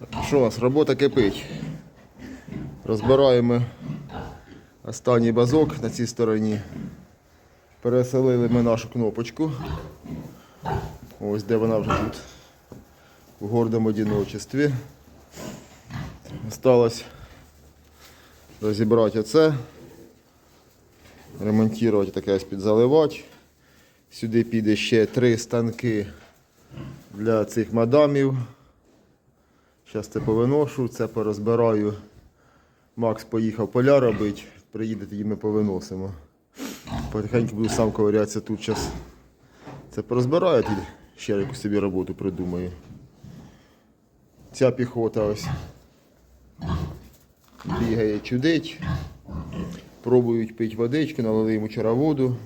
Так, що у нас, робота кипить. Розбираємо останній базок на цій стороні. Переселили ми нашу кнопочку. Ось де вона вже тут в гордому одиночестві. Осталось розібрати оце, ремонтувати таке ось підзаливати. Сюди піде ще три станки для цих мадамів. Зараз це повиношу, це порозбираю. Макс поїхав поля робити, приїде, тоді ми повиносимо. Потихеньку буду сам ковирятися тут зараз. Це порозбираю, тоді ще якусь собі роботу придумаю. Ця піхота ось бігає, чудить. Пробують пити водички, налили йому вчора воду,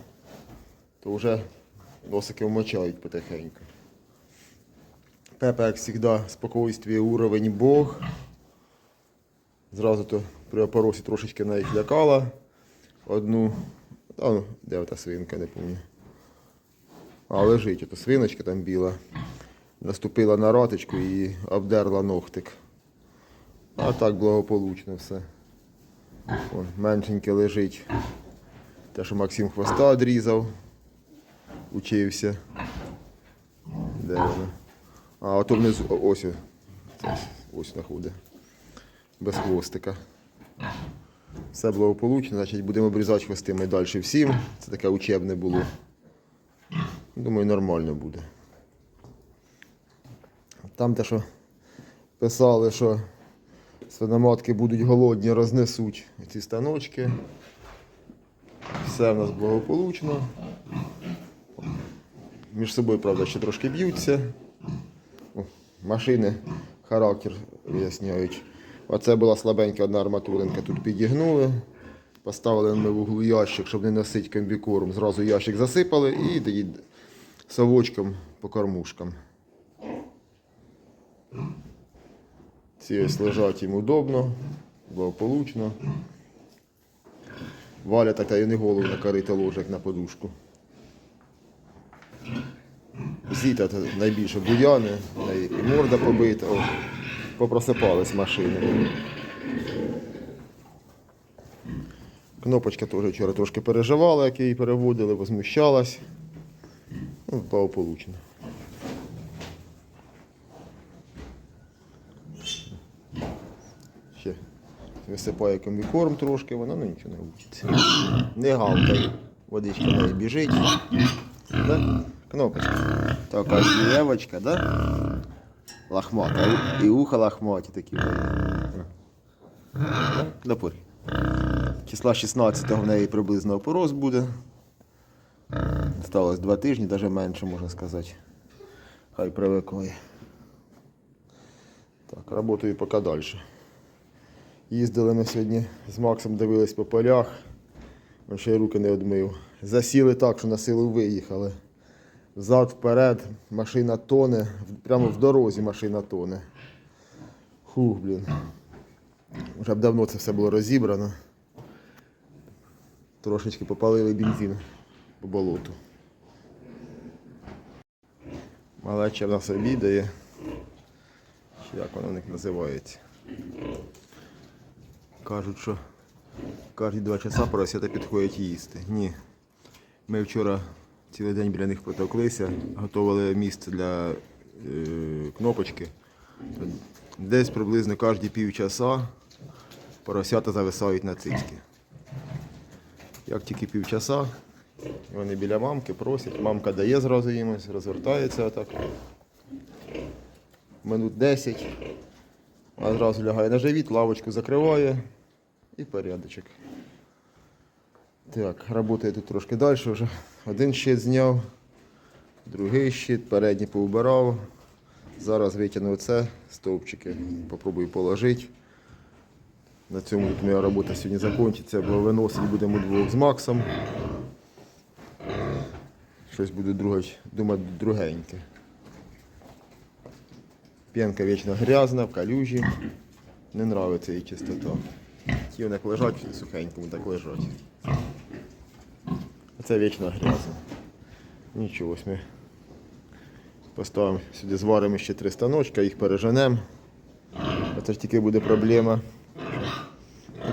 то вже носики вмочають потихеньку. Пепа, як завжди, спокойствие, уровень Бог. Зразу то при опоросі трошечки на їх лякала. Одну. А, ну, де та свинка, не пам'ятаю. А, лежить, ото свиночка там біла. Наступила на раточку і обдерла ногтик. А так благополучно все. О, меншеньке лежить. Те, що Максим хвоста відрізав. Учився. Де воно? А ото внизу ось. ось знаходить. Без хвостика. Все благополучно, значить будемо обрізати хвости ми далі всім. Це таке учебне було. Думаю, нормально буде. Там те, що писали, що свиноматки будуть голодні, рознесуть ці станочки. Все в нас благополучно. Між собою, правда, ще трошки б'ються. Машини характер виясняють. Оце була слабенька одна арматуринка. Тут підігнули. Поставили ми в углу ящик, щоб не носити комбікорм. Зразу ящик засипали і тоді совочком по кормушкам. Ці ось лежать їм удобно, благополучно. Валя така і не голову накорити ложик на подушку. Зіта найбільше буяни, і морда побита. О, попросипались машини. Кнопочка теж вчора трошки переживала, як її переводили, возмущалась. Ну, благополучно. Ще висипає комбікорм трошки, вона ну нічого не вчиться. Не гавкає. Водичка в неї біжить. Да? Кнопочка. Така дівчинка, да? Лохмата. І ухо лохматі такі. Да? Допорі. Числа 16 в неї приблизно опорос буде. Сталося два тижні, навіть менше можна сказати. Хай привикає. Так, працюю поки далі. Їздили ми сьогодні з Максом, дивились по полях. Він ще й руки не одмив. Засіли так, що на силу виїхали. Взад, вперед, машина тоне, прямо в дорозі машина тоне. Хух, блін. Вже б давно це все було розібрано. Трошечки попалили бензин по болоту. Малеча в нас обідає. Чи як воно в них називається? Кажуть, що кожні два часа поросята підходять їсти. Ні. Ми вчора цілий день біля них протоклися, готували місце для е, кнопочки. Десь приблизно кожні півчаса поросята зависають на цицьки. Як тільки півчаса, вони біля мамки просять, мамка дає зразу їм, розвертається отак. Минут 10. А зразу лягає на живіт, лавочку закриває і порядочок. Так, працює тут трошки далі вже. Один щит зняв, другий щит, передній поубирав. Зараз витягну це, стовпчики, попробую положити. На цьому тут моя робота сьогодні закінчиться, бо виносити будемо двох з Максом. Щось буду друге, думати другеньке. П'янка вічно грязна, в калюжі. Не нравиться їй чистота. Ті вони лежать сухенькому, так лежать. Це вічно грязно. Нічого, ось ми поставимо сюди, зваримо ще три станочка, їх переженемо. Це ж тільки буде проблема.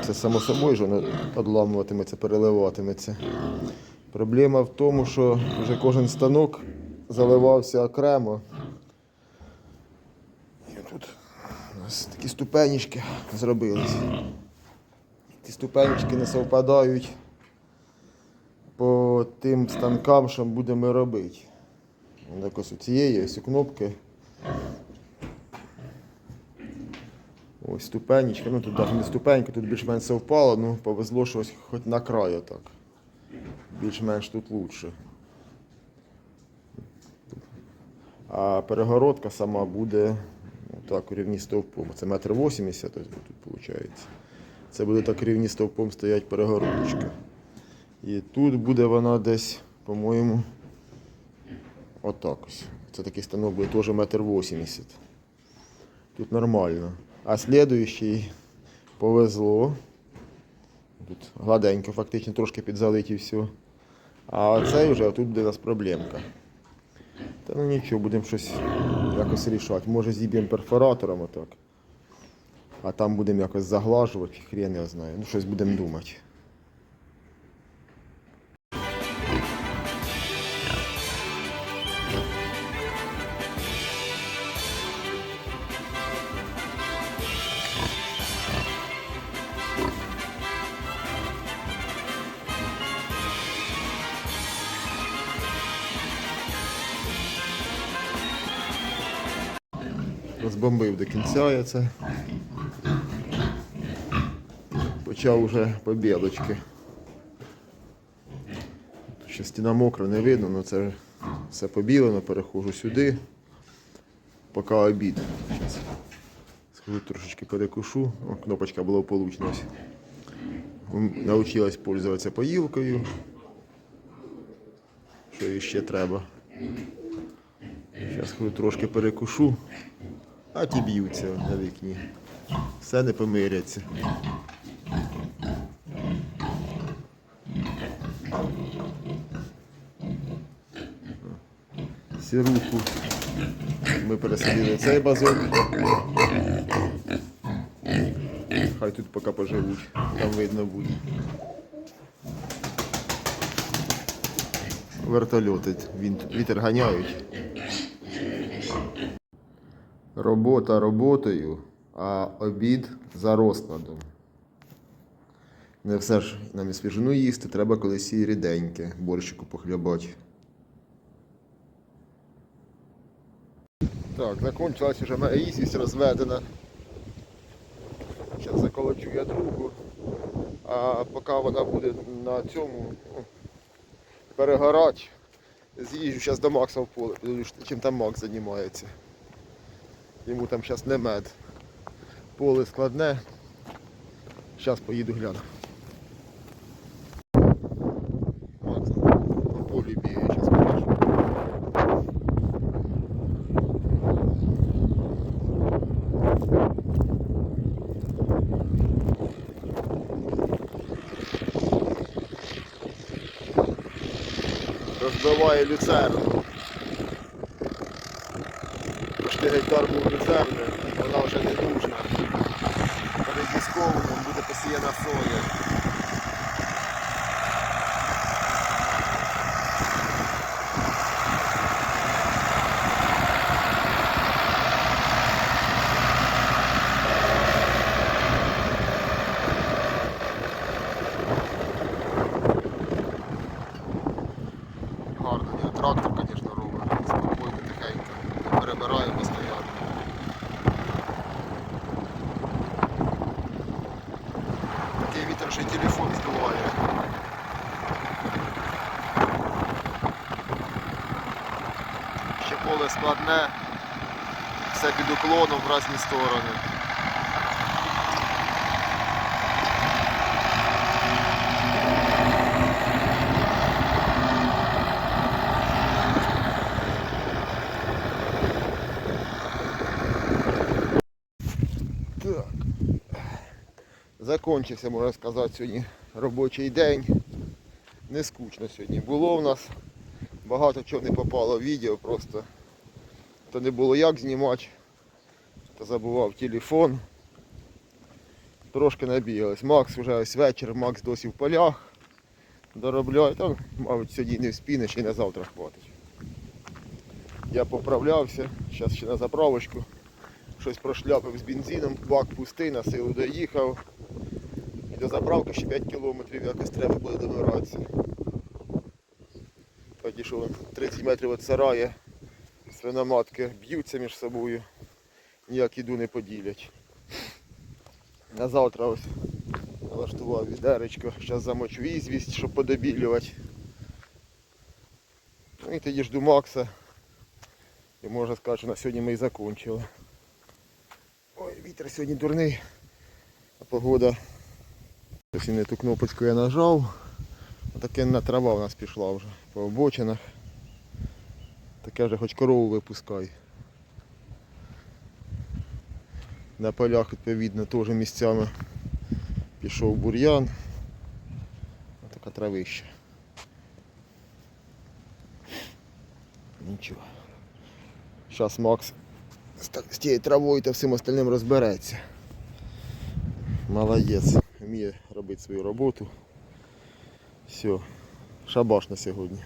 Це само собою ж воно одламуватиметься, переливатиметься. Проблема в тому, що вже кожен станок заливався окремо. І тут у нас такі ступенечки зробились. Ті ступенечки не совпадають по тим станкам, що будемо робити. Так ось у цієї ось у кнопки. Ось ступенечка, ну тут навіть не ступенька, тут більш-менш совпало, ну повезло, що ось хоч на краю так. Більш-менш тут лучше. А перегородка сама буде так, у рівні стовпом. Це метр вісімдесят, тут виходить. Це буде так рівні стовпом стоять перегородочка. І тут буде вона десь, по-моєму, отак ось. Це такий станок буде теж метр вісімдесят. Тут нормально. А слідуючий повезло. Тут гладенько, фактично трошки підзалить все. А оцей вже тут буде у нас проблемка. Та ну нічого, будемо щось якось рішати. Може зіб'ємо перфоратором отак. А там будемо якось заглажувати, хрен я знаю. Ну щось будемо думати. Розбомбив до кінця я це. Почав уже по білочки. Ще стіна мокра, не видно, але це все побілено, переходжу сюди. Поки обід. Щас схожу трошечки перекушу. О, кнопочка благополучна. ось. М, Научилась пользуватися поїлкою. Що ще треба. Зараз трошки перекушу, а ті б'ються на вікні. Все не помиряться. Сіруху. Ми пересадили цей базон. Хай тут поки поживуть, там видно буде. Вертольоти вітер ганяють. Робота роботою, а обід за розкладом. Не все ж нам і свіжину їсти, треба колись і ріденьке, борщику похлябати. Так, закончилась вже моя їсність розведена. Зараз заколочу я другу. А поки вона буде на цьому перегорати, з'їжджу зараз до Макса в поле, чим там Макс займається. Йому там зараз не мед. Поле складне. Зараз поїду гляну. Макс по полі бігає, зараз покажу. Розбиває люцерну. Почти гектар був люцерни, вона вже не нужна. Перед військовим буде посіяна соя. Що й телефон здуває. Ще поле складне, все під уклоном в різні сторони. Так. Закончився, можна сказати, сьогодні робочий день. Не скучно сьогодні було в нас. Багато чого не попало в відео, просто то не було як знімати, то забував телефон. Трошки набігались. Макс вже ось вечір, Макс досі в полях. Доробляє. Там, мабуть, сьогодні не вспіне, ще й на завтра хватить. Я поправлявся, зараз ще на заправочку. Щось прошляпив з бензином, бак пустий, на силу доїхав. І до заправки ще 5 кілометрів якось треба буде добиратися. Тоді що 30 метрів від сарая свиноматки б'ються між собою, ніяк їду не поділять. На завтра ось налаштував відеречко, зараз замочу ізвість, щоб подобілювати. Ну і тоді жду Макса. І можна сказати, що на сьогодні ми і закінчили. Вітер сьогодні дурний, а погода. Ось не ту кнопочку я нажав. Таке на трава у нас пішла вже по обочинах. Таке вже хоч корову випускай. На полях відповідно теж місцями пішов бур'ян. Така травища. Нічого. Зараз Макс з тією травою та всім остальним розбереться. Молодець, вміє робити свою роботу. Все, шабаш на сьогодні.